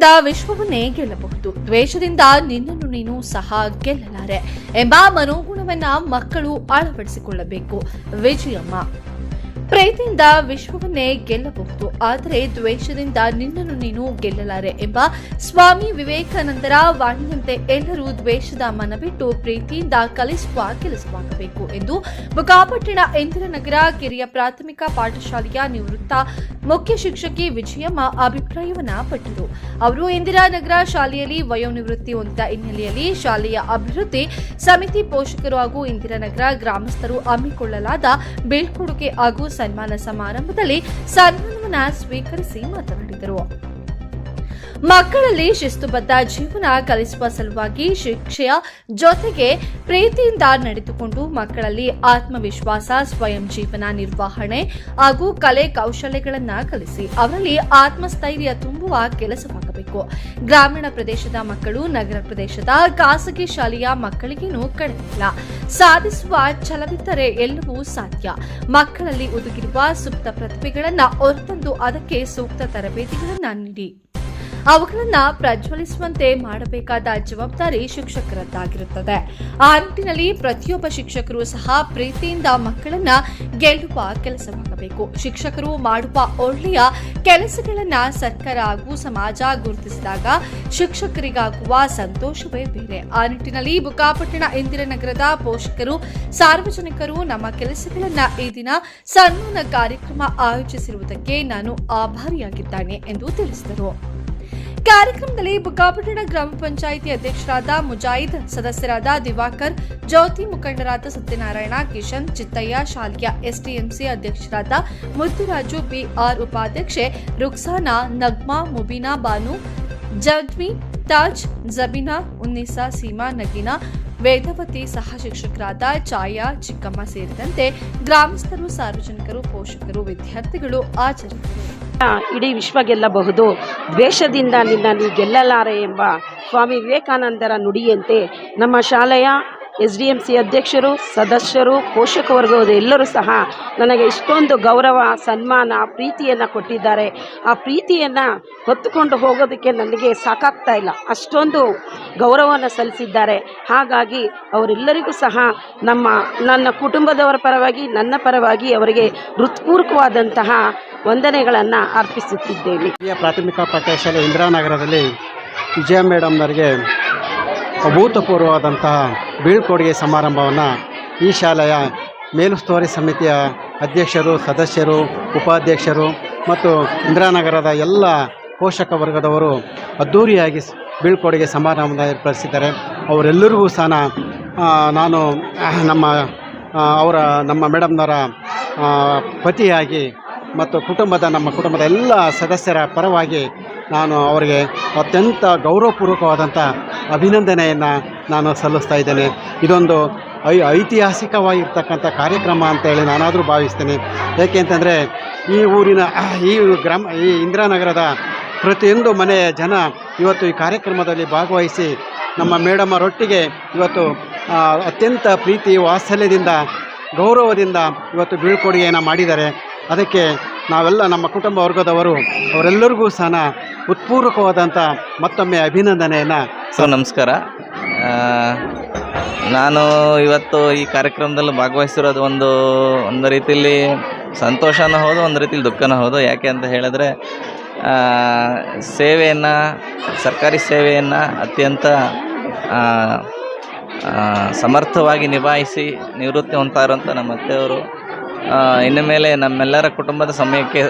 ಪ್ರೀತಿಯಿಂದ ವಿಶ್ವವನ್ನೇ ಗೆಲ್ಲಬಹುದು. ದ್ವೇಷದಿಂದ ನಿನ್ನನ್ನು ನೀನು ಸಹ ಗೆಲ್ಲಲಾರೆ ಎಂಬ ಮನೋಗುಣವನ್ನ ಮಕ್ಕಳು ಅಳವಡಿಸಿಕೊಳ್ಳಬೇಕು. ವಿಜಯಮ್ಮ. ಪ್ರೀತಿಯಿಂದ ವಿಶ್ವವನ್ನೇ ಗೆಲ್ಲಬಹುದು. ಆದರೆ ದ್ವೇಷದಿಂದ ನಿನ್ನನ್ನು ನೀನು ಗೆಲ್ಲಲಾರೆ ಎಂಬ ಸ್ವಾಮಿ ವಿವೇಕಾನಂದರ ವಾಣಿಯಂತೆ ಎಲ್ಲರೂ ದ್ವೇಷದ ಮನ ಬಿಟ್ಟು ಪ್ರೀತಿಯಿಂದ ಕಲಿಸುವ ಕೆಲಸವಾಗಬೇಕು ಎಂದು ಬುಗಾಪಟ್ಟಣ ಇಂದಿರಾನಗರ ಕಿರಿಯ ಪ್ರಾಥಮಿಕ ಪಾಠಶಾಲೆಯ ನಿವೃತ್ತ ಮುಖ್ಯ ಶಿಕ್ಷಕಿ ವಿಜಯಮ್ಮ ಅಭಿಪ್ರಾಯವನ್ನ ಪಟ್ಟರು. ಅವರು ಇಂದಿರಾನಗರ ಶಾಲೆಯಲ್ಲಿ ವಯೋನಿವೃತ್ತಿ ಹೊಂದಿದ ಹಿನ್ನೆಲೆಯಲ್ಲಿ ಶಾಲೆಯ ಅಭಿವೃದ್ಧಿ ಸಮಿತಿ ಪೋಷಕರು ಹಾಗೂ ಇಂದಿರಾನಗರ ಗ್ರಾಮಸ್ಥರು ಹಮ್ಮಿಕೊಳ್ಳಲಾದ ಬೀಳ್ಕೊಡುಗೆ ಹಾಗೂ ಸನ್ಮಾನ ಸಮಾರಂಭದಲ್ಲಿ ಸನ್ಮಾನವನ್ನ ಸ್ವೀಕರಿಸಿ ಮಾತನಾಡಿದರು. ಮಕ್ಕಳಲ್ಲಿ ಶಿಸ್ತುಬದ್ಧ ಜೀವನ ಕಲಿಸುವ ಸಲುವಾಗಿ ಶಿಕ್ಷೆಯ ಜೊತೆಗೆ ಪ್ರೀತಿಯಿಂದ ನಡೆದುಕೊಂಡು ಮಕ್ಕಳಲ್ಲಿ ಆತ್ಮವಿಶ್ವಾಸ, ಸ್ವಯಂ ಜೀವನ ನಿರ್ವಹಣೆ ಹಾಗೂ ಕಲೆ ಕೌಶಲ್ಯಗಳನ್ನ ಕಲಿಸಿ, ಅವರಲ್ಲಿ ಆತ್ಮಸ್ಥೈರ್ಯ ತುಂಬುವ ಕೆಲಸವಾಗಬೇಕು ಗ್ರಾಮೀಣ ಪ್ರದೇಶದ ಮಕ್ಕಳು ನಗರ ಪ್ರದೇಶದ ಖಾಸಗಿ ಶಾಲೆಯ ಮಕ್ಕಳಿಗೇನು ಕಡಿಮೆಯಿಲ್ಲ ಸಾಧಿಸುವ ಛಲವಿದ್ದರೆ ಎಲ್ಲವೂ ಸಾಧ್ಯ. ಮಕ್ಕಳಲ್ಲಿ ಒದಗಿರುವ ಸುಪ್ತ ಪ್ರತಿಭೆಗಳನ್ನ ಹೊರತಂದು ಅದಕ್ಕೆ ಸೂಕ್ತ ತರಬೇತಿಗಳನ್ನ ನೀಡಿ. ಅವುಗಳನ್ನ ಪ್ರಜ್ವಲಿಸುವಂತೆ ಮಾಡಬೇಕಾದ ಜವಾಬ್ದಾರಿ ಶಿಕ್ಷಕರದ್ದಾಗಿರುತ್ತದೆ. ಆ ನಿಟ್ಟಿನಲ್ಲಿ ಪ್ರತಿಯೊಬ್ಬ ಶಿಕ್ಷಕರು ಸಹ ಪ್ರೀತಿಯಿಂದ ಮಕ್ಕಳನ್ನ ಗೆಲ್ಲುವ ಕೆಲಸವಾಗಬೇಕು. ಶಿಕ್ಷಕರು ಮಾಡುವ ಒಳ್ಳೆಯ ಕೆಲಸಗಳನ್ನ ಸರ್ಕಾರ ಹಾಗೂ ಸಮಾಜ ಗುರುತಿಸಿದಾಗ ಶಿಕ್ಷಕರಿಗಾಗುವ ಸಂತೋಷವೇ ಬೇರೆ. ಆ ನಿಟ್ಟಿನಲ್ಲಿ ಬುಕ್ಕಾಪಟ್ಟಣ ಇಂದಿರಾನಗರದ ಪೋಷಕರು, ಸಾರ್ವಜನಿಕರು ನಮ್ಮ ಕೆಲಸಗಳನ್ನ ಈ ದಿನ ಸನ್ಮಾನ ಕಾರ್ಯಕ್ರಮ ಆಯೋಜಿಸಿರುವುದಕ್ಕೆ ನಾನು ಆಭಾರಿಯಾಗಿದ್ದೇನೆ ಎಂದು ತಿಳಿಸಿದರು. ಕಾರ್ಯಕ್ರಮದಲ್ಲಿ ಬುಕ್ಕಾಪಟ್ಟಣ ಗ್ರಾಮ ಪಂಚಾಯಿತಿ ಅಧ್ಯಕ್ಷರಾದ ಮುಜಾಯಿದ್ ಸದಸ್ಯರಾದ ದಿವಾಕರ್, ಜ್ಯೋತಿ ಮುಖಂಡರಾದ ಸತ್ಯನಾರಾಯಣ, ಕಿಶನ್, ಚಿತ್ತಯ್ಯ, ಶಾಲ್ಯ ಎಸ್ಟಿಎಂಸಿ ಅಧ್ಯಕ್ಷರಾದ ಮುತ್ತುರಾಜು ಬಿಆರ್ ಉಪಾಧ್ಯಕ್ಷೆ ರುಕ್ಸಾನಾ, ನಗ್ಮಾ, ಮುಬೀನಾ ಬಾನು ಜಜ್ಮಿ ತಾಜ್, ಜಬೀನಾ, ಉನ್ನಿಸಾ, ಸೀಮಾ, ನಗೀನಾ, ವೇದವತಿ ಸಹ ಶಿಕ್ಷಕರಾದ ಛಾಯಾ, ಚಿಕ್ಕಮ್ಮ ಸೇರಿದಂತೆ ಗ್ರಾಮಸ್ಥರು, ಸಾರ್ವಜನಿಕರು, ಪೋಷಕರು, ವಿದ್ಯಾರ್ಥಿಗಳು ಹಾಜರಿದ್ದರು ಇಡೀ ವಿಶ್ವ ಗೆಲ್ಲಬಹುದು. ದ್ವೇಷದಿಂದ ನಿನ್ನ ನೀ ಗೆಲ್ಲಲಾರೆ ಎಂಬ ಸ್ವಾಮಿ ವಿವೇಕಾನಂದರ ನುಡಿಯಂತೆ ನಮ್ಮ ಶಾಲೆಯ ಎಸ್ ಡಿ ಎಂ ಸಿ ಅಧ್ಯಕ್ಷರು, ಸದಸ್ಯರು ಪೋಷಕ ವರ್ಗದ ಎಲ್ಲರೂ ಸಹ ನನಗೆ ಇಷ್ಟೊಂದು ಗೌರವ, ಸನ್ಮಾನ, ಪ್ರೀತಿಯನ್ನು ಕೊಟ್ಟಿದ್ದಾರೆ. ಆ ಪ್ರೀತಿಯನ್ನು ಹೊತ್ತುಕೊಂಡು ಹೋಗೋದಕ್ಕೆ ನನಗೆ ಸಾಕಾಗ್ತಾ ಇಲ್ಲ. ಅಷ್ಟೊಂದು ಗೌರವವನ್ನು ಸಲ್ಲಿಸಿದ್ದಾರೆ. ಹಾಗಾಗಿ ಅವರೆಲ್ಲರಿಗೂ ಸಹ ನಮ್ಮ, ನನ್ನ ಕುಟುಂಬದವರ ಪರವಾಗಿ, ನನ್ನ ಪರವಾಗಿ ಅವರಿಗೆ ಹೃತ್ಪೂರ್ವಕವಾದಂತಹ ವಂದನೆಗಳನ್ನು ಅರ್ಪಿಸುತ್ತಿದ್ದೇನೆ. ಪ್ರಾಥಮಿಕ ಪಾಠಶಾಲೆ ಇಂದಿರಾನಗರದಲ್ಲಿ ವಿಜಯ ಮೇಡಮ್ನವರಿಗೆ ಅಭೂತಪೂರ್ವವಾದಂತಹ ಬೀಳ್ಕೊಡುಗೆ ಸಮಾರಂಭವನ್ನು ಈ ಶಾಲೆಯ ಮೇಲುಸ್ತುವಾರಿ ಸಮಿತಿಯ ಅಧ್ಯಕ್ಷರು, ಸದಸ್ಯರು, ಉಪಾಧ್ಯಕ್ಷರು ಮತ್ತು ಇಂದಿರಾನಗರದ ಎಲ್ಲ ಪೋಷಕ ವರ್ಗದವರು ಅದ್ಧೂರಿಯಾಗಿ ಬೀಳ್ಕೊಡುಗೆ ಸಮಾರಂಭ ಏರ್ಪಡಿಸಿದ್ದಾರೆ. ಅವರೆಲ್ಲರಿಗೂ ಸಹ ನಾನು, ನಮ್ಮ ಅವರ, ನಮ್ಮ ಮೇಡಮ್ನವರ ಪತಿಯಾಗಿ ಮತ್ತು ಕುಟುಂಬದ, ನಮ್ಮ ಕುಟುಂಬದ ಎಲ್ಲ ಸದಸ್ಯರ ಪರವಾಗಿ ನಾನು ಅವರಿಗೆ ಅತ್ಯಂತ ಗೌರವಪೂರ್ವಕವಾದಂಥ ಅಭಿನಂದನೆಯನ್ನು ನಾನು ಸಲ್ಲಿಸ್ತಾ ಇದ್ದೇನೆ. ಇದೊಂದು ಐ, ಐತಿಹಾಸಿಕವಾಗಿರ್ತಕ್ಕಂಥ ಕಾರ್ಯಕ್ರಮ ಅಂತೇಳಿ ನಾನಾದರೂ ಭಾವಿಸ್ತೇನೆ. ಏಕೆ ಅಂತಂದರೆ ಈ ಊರಿನ, ಈ ಗ್ರಾಮ, ಈ ಇಂದಿರಾನಗರದ ಪ್ರತಿಯೊಂದು ಮನೆಯ ಜನ ಇವತ್ತು ಈ ಕಾರ್ಯಕ್ರಮದಲ್ಲಿ ಭಾಗವಹಿಸಿ ನಮ್ಮ ಮೇಡಮರೊಟ್ಟಿಗೆ ಇವತ್ತು ಅತ್ಯಂತ ಪ್ರೀತಿ, ವಾತ್ಸಲ್ಯದಿಂದ, ಗೌರವದಿಂದ ಇವತ್ತು ಬೀಳ್ಕೊಡುಗೆಯನ್ನು ಮಾಡಿದ್ದಾರೆ. ಅದಕ್ಕೆ ನಾವೆಲ್ಲ ನಮ್ಮ ಕುಟುಂಬ ವರ್ಗದವರು ಅವರೆಲ್ಲರಿಗೂ ಸಹ ಉತ್ಪೂರ್ವಕವಾದಂಥ ಮತ್ತೊಮ್ಮೆ ಅಭಿನಂದನೆಯನ್ನು ಸೊ ನಮಸ್ಕಾರ. ನಾನು ಇವತ್ತು ಈ ಕಾರ್ಯಕ್ರಮದಲ್ಲಿ ಭಾಗವಹಿಸಿರೋದು ಒಂದು ಒಂದು ರೀತಿಯಲ್ಲಿ ಸಂತೋಷನೂ ಹೌದು, ಒಂದು ರೀತಿಯಲ್ಲಿ ದುಃಖನೂ ಹೌದು. ಯಾಕೆ ಅಂತ ಹೇಳಿದ್ರೆ ಸೇವೆಯನ್ನು, ಸರ್ಕಾರಿ ಸೇವೆಯನ್ನು ಅತ್ಯಂತ ಸಮರ್ಥವಾಗಿ ನಿಭಾಯಿಸಿ ನಿವೃತ್ತಿ ಇರೋಂಥ ನಮ್ಮ ಅತ್ತೆಯವರು ಇನ್ನು ಮೇಲೆ ನಮ್ಮೆಲ್ಲರ ಕುಟುಂಬದ ಸಮಯಕ್ಕೆ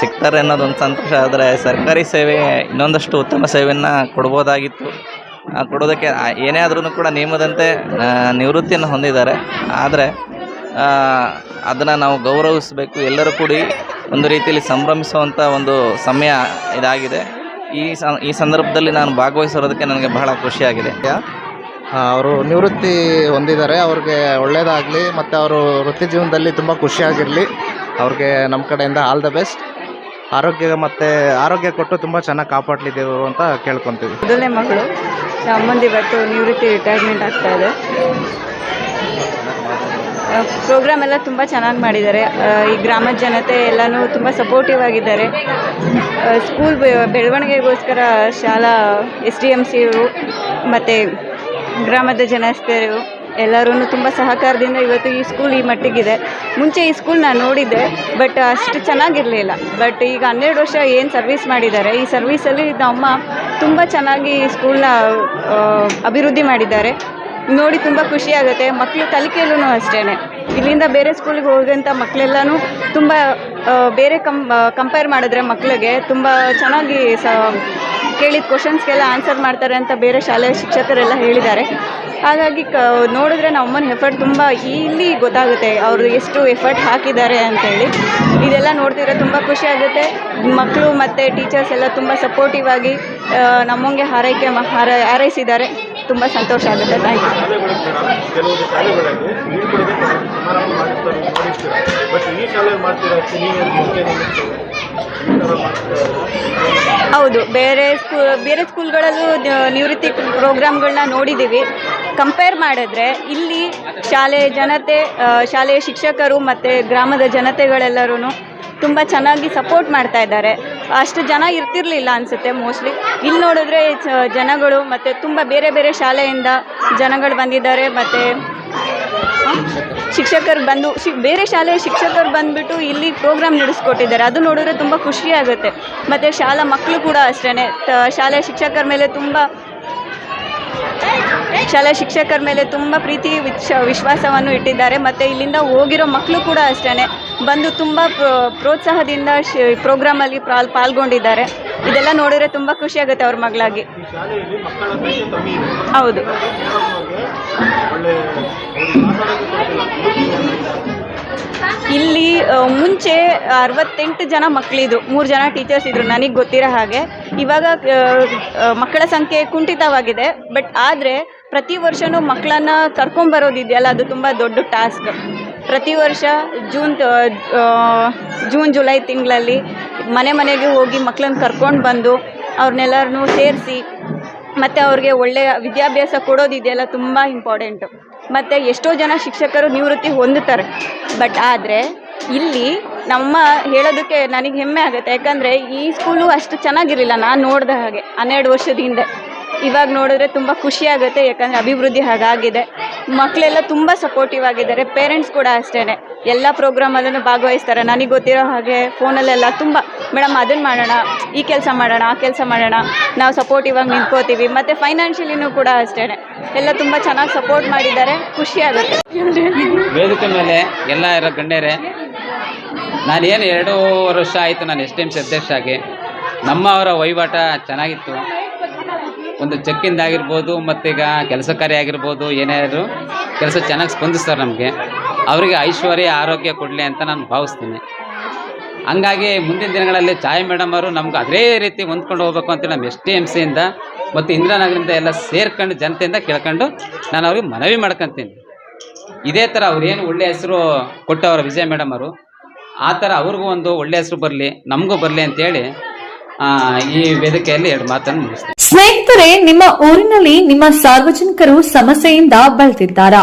ಸಿಗ್ತಾರೆ ಅನ್ನೋದೊಂದು ಸಂತೋಷ. ಆದರೆ ಸರ್ಕಾರಿ ಸೇವೆ ಇನ್ನೊಂದಷ್ಟು ಉತ್ತಮ ಸೇವೆಯನ್ನು ಕೊಡ್ಬೋದಾಗಿತ್ತು. ಕೊಡೋದಕ್ಕೆ ಏನೇ ಆದ್ರೂ ಕೂಡ ನಿಯಮದಂತೆ ನಿವೃತ್ತಿಯನ್ನು ಹೊಂದಿದ್ದಾರೆ. ಆದರೆ ಅದನ್ನು ನಾವು ಗೌರವಿಸಬೇಕು. ಎಲ್ಲರೂ ಕೂಡಿ ಒಂದು ರೀತಿಯಲ್ಲಿ ಸಂಭ್ರಮಿಸುವಂಥ ಒಂದು ಸಮಯ ಇದಾಗಿದೆ. ಈ ಈ ಸಂದರ್ಭದಲ್ಲಿ ನಾನು ಭಾಗವಹಿಸಿರೋದಕ್ಕೆ ನನಗೆ ಬಹಳ ಖುಷಿಯಾಗಿದೆ. ಅವರು ನಿವೃತ್ತಿ ಹೊಂದಿದ್ದಾರೆ. ಅವ್ರಿಗೆ ಒಳ್ಳೆಯದಾಗಲಿ ಮತ್ತು ಅವರು ವೃತ್ತಿ ಜೀವನದಲ್ಲಿ ತುಂಬ ಖುಷಿಯಾಗಿರಲಿ. ಅವ್ರಿಗೆ ನಮ್ಮ ಕಡೆಯಿಂದ ಆಲ್ ದ ಬೆಸ್ಟ್ ಆರೋಗ್ಯ ಮತ್ತು ಆರೋಗ್ಯ ಕೊಟ್ಟು ತುಂಬ ಚೆನ್ನಾಗಿ ಕಾಪಾಡಲಿ ಅಂತ ಕೇಳ್ಕೊತೀವಿ. ಮೊದಲನೇ ಮಗಳು. ಅಮ್ಮಂದಿ ಇವತ್ತು ನಿವೃತ್ತಿ ರಿಟೈರ್ಮೆಂಟ್ ಆಗ್ತಾ ಇದೆ. ಪ್ರೋಗ್ರಾಮ್ ಎಲ್ಲ ತುಂಬ ಚೆನ್ನಾಗಿ ಮಾಡಿದ್ದಾರೆ. ಈ ಗ್ರಾಮದ ಜನತೆ ಎಲ್ಲನೂ ತುಂಬ ಸಪೋರ್ಟಿವ್ ಆಗಿದ್ದಾರೆ. ಸ್ಕೂಲ್ ಬೆಳವಣಿಗೆಗೋಸ್ಕರ ಶಾಲಾ ಎಸ್ ಡಿ ಎಂ ಸಿ ಮತ್ತು ಗ್ರಾಮದ ಜನಸ್ಥರು ಎಲ್ಲರೂ ತುಂಬ ಸಹಕಾರದಿಂದ ಇವತ್ತು ಈ ಸ್ಕೂಲ್ ಈ ಮಟ್ಟಿಗಿದೆ. ಮುಂಚೆ ಈ ಸ್ಕೂಲ್ ನಾನು ನೋಡಿದ್ದೆ ಬಟ್ ಅಷ್ಟು ಚೆನ್ನಾಗಿರಲಿಲ್ಲ. ಬಟ್ ಈಗ ಹನ್ನೆರಡು ವರ್ಷ ಏನು ಸರ್ವಿಸ್ ಮಾಡಿದ್ದಾರೆ, ಈ ಸರ್ವಿಸಲ್ಲಿ ನಮ್ಮ ತುಂಬ ಚೆನ್ನಾಗಿ ಈ ಸ್ಕೂಲ್ನ ಅಭಿವೃದ್ಧಿ ಮಾಡಿದ್ದಾರೆ. ನೋಡಿ ತುಂಬ ಖುಷಿ ಆಗುತ್ತೆ. ಮಕ್ಕಳು ಕಲಿಕೆಯಲ್ಲೂ ಅಷ್ಟೇ ಇಲ್ಲಿಂದ ಬೇರೆ ಸ್ಕೂಲಿಗೆ ಹೋಗೋಂಥ ಮಕ್ಕಳೆಲ್ಲನೂ ತುಂಬ ಬೇರೆ ಕಂಪೇರ್ ಮಾಡಿದ್ರೆ ಮಕ್ಕಳಿಗೆ ತುಂಬ ಚೆನ್ನಾಗಿ ಸ ಕೇಳಿದ ಕ್ವಶನ್ಸ್ಗೆಲ್ಲ ಆನ್ಸರ್ ಮಾಡ್ತಾರೆ ಅಂತ ಬೇರೆ ಶಾಲೆಯ ಶಿಕ್ಷಕರೆಲ್ಲ ಹೇಳಿದ್ದಾರೆ. ಹಾಗಾಗಿ ಕ ನೋಡಿದ್ರೆ ನಮ್ಮ ಅಮ್ಮನ ಎಫರ್ಟ್ ತುಂಬ ಇಲ್ಲಿ ಗೊತ್ತಾಗುತ್ತೆ ಅವರು ಎಷ್ಟು ಎಫರ್ಟ್ ಹಾಕಿದ್ದಾರೆ ಅಂತೇಳಿ ಇದೆಲ್ಲ ನೋಡ್ತಿದ್ರೆ ತುಂಬ ಖುಷಿ ಆಗುತ್ತೆ. ಮಕ್ಕಳು ಮತ್ತು ಟೀಚರ್ಸ್ ಎಲ್ಲ ತುಂಬ ಸಪೋರ್ಟಿವ್ ಆಗಿ ನಮ್ಮಂಗೆ ಹಾರೈಕೆ ಹಾರ ಹಾರೈಸಿದ್ದಾರೆ. ತುಂಬ ಸಂತೋಷ ಆಗುತ್ತೆ. ಥ್ಯಾಂಕ್ ಯು ಹೌದು, ಬೇರೆ ಸ್ಕೂ ಬೇರೆ ಸ್ಕೂಲ್ಗಳಲ್ಲೂ ನಿವೃತ್ತಿ ಪ್ರೋಗ್ರಾಮ್ಗಳನ್ನ ನೋಡಿದ್ದೀವಿ ಕಂಪೇರ್ ಮಾಡಿದ್ರೆ ಇಲ್ಲಿ ಶಾಲೆಯ ಜನತೆ ಶಾಲೆಯ ಶಿಕ್ಷಕರು ಮತ್ತು ಗ್ರಾಮದ ಜನತೆಗಳೆಲ್ಲರೂ ತುಂಬ ಚೆನ್ನಾಗಿ ಸಪೋರ್ಟ್ ಮಾಡ್ತಾ ಇದ್ದಾರೆ. ಅಷ್ಟು ಜನ ಇರ್ತಿರ್ಲಿಲ್ಲ ಅನಿಸುತ್ತೆ ಮೋಸ್ಟ್ಲಿ ಇಲ್ಲಿ ನೋಡಿದ್ರೆ ಜನಗಳು ಮತ್ತು ತುಂಬ ಬೇರೆ ಬೇರೆ ಶಾಲೆಯಿಂದ ಜನಗಳು ಬಂದಿದ್ದಾರೆ, ಮತ್ತು ಶಿಕ್ಷಕರು ಬಂದು ಶಿ ಬೇರೆ ಶಾಲೆಯ ಶಿಕ್ಷಕರು ಬಂದುಬಿಟ್ಟು ಇಲ್ಲಿ ಪ್ರೋಗ್ರಾಮ್ ನಡೆಸ್ಕೊಟ್ಟಿದ್ದಾರೆ. ಅದು ನೋಡಿದ್ರೆ ತುಂಬ ಖುಷಿ ಆಗುತ್ತೆ. ಮತ್ತು ಶಾಲಾ ಮಕ್ಕಳು ಕೂಡ ಅಷ್ಟೇ ಶಾಲೆಯ ಶಿಕ್ಷಕರ ಮೇಲೆ ತುಂಬ ಶಾಲಾ ಶಿಕ್ಷಕರ ಮೇಲೆ ತುಂಬ ಪ್ರೀತಿ ವಿಶ್ ವಿಶ್ವಾಸವನ್ನು ಇಟ್ಟಿದ್ದಾರೆ. ಮತ್ತು ಇಲ್ಲಿಂದ ಹೋಗಿರೋ ಮಕ್ಕಳು ಕೂಡ ಅಷ್ಟೇ ಬಂದು ತುಂಬ ಪ್ರೋ- ಪ್ರೋತ್ಸಾಹದಿಂದ ಶ್ ಪ್ರೋಗ್ರಾಮಲ್ಲಿ ಪಾಲ್ ಪಾಲ್ಗೊಂಡಿದ್ದಾರೆ. ಇದೆಲ್ಲ ನೋಡಿದ್ರೆ ತುಂಬ ಖುಷಿ ಆಗುತ್ತೆ ಅವ್ರ ಮಗಳಾಗಿ. ಹೌದು. ಇಲ್ಲಿ ಮುಂಚೆ ಅರವತ್ತೆಂಟು ಜನ ಮಕ್ಕಳಿದ್ರು ಮೂರು ಜನ ಟೀಚರ್ಸ್ ಇದ್ರು, ನನಗೆ ಗೊತ್ತಿರೋ ಹಾಗೆ. ಇವಾಗ ಮಕ್ಕಳ ಸಂಖ್ಯೆ ಕುಂಠಿತವಾಗಿದೆ. ಬಟ್ ಆದರೆ, ಪ್ರತಿ ವರ್ಷವೂ ಮಕ್ಕಳನ್ನ ಕರ್ಕೊಂಬರೋದಿದೆಯಲ್ಲ ಅದು ತುಂಬ ದೊಡ್ಡ ಟಾಸ್ಕ್ ಪ್ರತಿ ವರ್ಷ ಜೂನ್ ಜೂನ್, ಜುಲೈ ತಿಂಗಳಲ್ಲಿ ಮನೆ ಮನೆಗೆ ಹೋಗಿ ಮಕ್ಕಳನ್ನ ಕರ್ಕೊಂಡು ಬಂದು ಅವ್ರನ್ನೆಲ್ಲರನ್ನೂ ಸೇರಿಸಿ, ಮತ್ತು ಅವ್ರಿಗೆ ಒಳ್ಳೆಯ ವಿದ್ಯಾಭ್ಯಾಸ ಕೊಡೋದಿದೆಯಲ್ಲ ತುಂಬ ಇಂಪಾರ್ಟೆಂಟು ಮತ್ತು ಎಷ್ಟೋ ಜನ ಶಿಕ್ಷಕರು ನಿವೃತ್ತಿ ಹೊಂದುತ್ತಾರೆ. ಬಟ್ ಆದರೆ ಇಲ್ಲಿ ನಮ್ಮ ಹೇಳೋದಕ್ಕೆ ನನಗೆ ಹೆಮ್ಮೆ ಆಗುತ್ತೆ. ಯಾಕಂದರೆ ಈ ಸ್ಕೂಲು ಅಷ್ಟು ಚೆನ್ನಾಗಿರಲಿಲ್ಲ. ನಾನು ನೋಡಿದ ಹಾಗೆ ಹನ್ನೆರಡು ವರ್ಷದ ಹಿಂದೆ. ಇವಾಗ ನೋಡಿದ್ರೆ ತುಂಬ ಖುಷಿ ಆಗುತ್ತೆ, ಯಾಕಂದರೆ ಅಭಿವೃದ್ಧಿ ಹಾಗಾಗಿದೆ. ಮಕ್ಕಳೆಲ್ಲ ತುಂಬ ಸಪೋರ್ಟಿವ್ ಆಗಿದ್ದಾರೆ ಪೇರೆಂಟ್ಸ್ ಕೂಡ ಅಷ್ಟೇ ಎಲ್ಲ ಪ್ರೋಗ್ರಾಮಲ್ಲೂ ಭಾಗವಹಿಸ್ತಾರೆ. ನನಗೆ ಗೊತ್ತಿರೋ ಹಾಗೆ ಫೋನಲ್ಲೆಲ್ಲ ತುಂಬ, ಮೇಡಮ್ ಅದನ್ನು ಮಾಡೋಣ, ಈ ಕೆಲಸ ಮಾಡೋಣ, ಆ ಕೆಲಸ ಮಾಡೋಣ, ನಾವು ಸಪೋರ್ಟಿವ್ ಆಗಿ ನಿಂತ್ಕೋತೀವಿ. ಮತ್ತು ಫೈನಾನ್ಷಿಯಲಿನೂ ಕೂಡ ಅಷ್ಟೇ ಎಲ್ಲ ತುಂಬ ಚೆನ್ನಾಗಿ ಸಪೋರ್ಟ್ ಮಾಡಿದ್ದಾರೆ, ಖುಷಿ ಆಗುತ್ತೆ. ವೇದಿಕೆ ಮೇಲೆ ಎಲ್ಲ ಇರೋ ಗಣ್ಯರೇ ನಾನೇನು ಎರಡು ವರ್ಷ ಆಯಿತು ನಾನು ಎಸ್ ಟಿ ಎಂ ಸಿ ಅಧ್ಯಕ್ಷ ಆಗಿ. ನಮ್ಮವರ ವಹಿವಾಟ ಚೆನ್ನಾಗಿತ್ತು. ಒಂದು ಚೆಕ್ಕಿಂದ ಆಗಿರ್ಬೋದು ಕೆಲಸ ಕಾರ್ಯ ಆಗಿರ್ಬೋದು, ಏನೇ ಆದರೂ ಕೆಲಸ ಚೆನ್ನಾಗಿ ಸ್ಪಂದಿಸ್ತಾರೆ ನಮಗೆ. ಅವರಿಗೆ ಐಶ್ವರ್ಯ, ಆರೋಗ್ಯ ಕೊಡಲಿ ಅಂತ ನಾನು ಭಾವಿಸ್ತೀನಿ. ಹಂಗಾಗಿ ಮುಂದಿನ ದಿನಗಳಲ್ಲಿ ಛಾಯಾ ಮೇಡಮ್ ಅವರು ನಮ್ಗೆ ಅದೇ ರೀತಿ ಹೊಂದ್ಕೊಂಡು ಹೋಗ್ಬೇಕು ಅಂತ ನಮ್ಮ ಎಸ್ ಟಿ ಎಂ ಸಿಯಿಂದ ಮತ್ತು ಇಂದಿರಾನಗರಿಂದ ಎಲ್ಲ ಸೇರ್ಕೊಂಡು ಜನತೆಯಿಂದ ಕೇಳ್ಕೊಂಡು ನಾನು ಅವ್ರಿಗೆ ಮನವಿ ಮಾಡ್ಕೊತೀನಿ. ಇದೇ ಥರ ಅವ್ರೇನು ಒಳ್ಳೆಯ ಹೆಸರು ಕೊಟ್ಟವರ ವಿಜಯ ಮೇಡಮ್ ಅವರು, ಆ ಥರ ಅವ್ರಿಗೂ ಒಂದು ಒಳ್ಳೆಯ ಹೆಸರು ಬರಲಿ, ನಮಗೂ ಬರಲಿ ಅಂತೇಳಿ ಈ ವೇದಿಕೆಯಲ್ಲಿ ಎರಡು ಮಾತನ್ನು ಮುಗಿಸ್ತೀನಿ. ಸ್ನೇಹಿತರೆ ನಿಮ್ಮ ಊರಿನಲ್ಲಿ ನಿಮ್ಮ ಸಾರ್ವಜನಿಕರು ಸಮಸ್ಯೆಯಿಂದ ಬಳಲ್ತಿದ್ದಾರಾ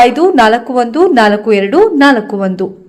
ಐದು ನಾಲ್ಕು ಒಂದು ನಾಲ್ಕು ಎರಡು ನಾಲ್ಕು ಒಂದು.